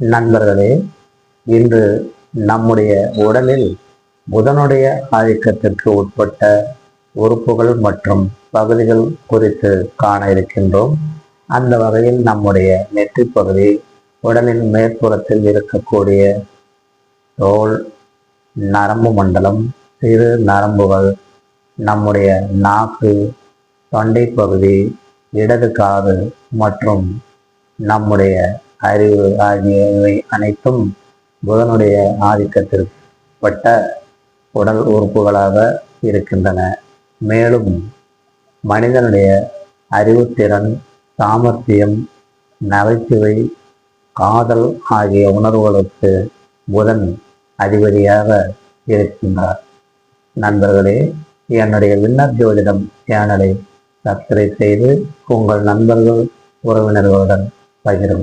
நண்பர்களே இன்று நம்முடைய உடலில் புதனுடைய ஆதிக்கத்திற்கு உட்பட்ட உறுப்புகள் மற்றும் பகுதிகள் குறித்து காண இருக்கின்றோம். அந்த வகையில் நம்முடைய நெற்றி பகுதி உடலின் மேற்புறத்தில் இருக்கக்கூடிய தோல் நரம்பு மண்டலம் சிறு நரம்புகள் நம்முடைய நாக்கு தொண்டை பகுதி இடது காது மற்றும் நம்முடைய அறிவு ஆகியவை அனைத்தும் புதனுடைய ஆதிக்கத்திற்குட்பட்ட உடல் உறுப்புகளாக இருக்கின்றன. மேலும் மனிதனுடைய அறிவுத்திறன் சாமர்த்தியம் நகைச்சுவை காதல் ஆகிய உணர்வுகளுக்கு புதன் அதிபதியாக இருக்கின்றார். நண்பர்களே என்னுடைய விண்ணப் ஜோதிடம் சேனலை சப்ஸ்கிரைப் செய்து உங்கள் நண்பர்கள் உறவினர்களுடன் பகிருங்கள்.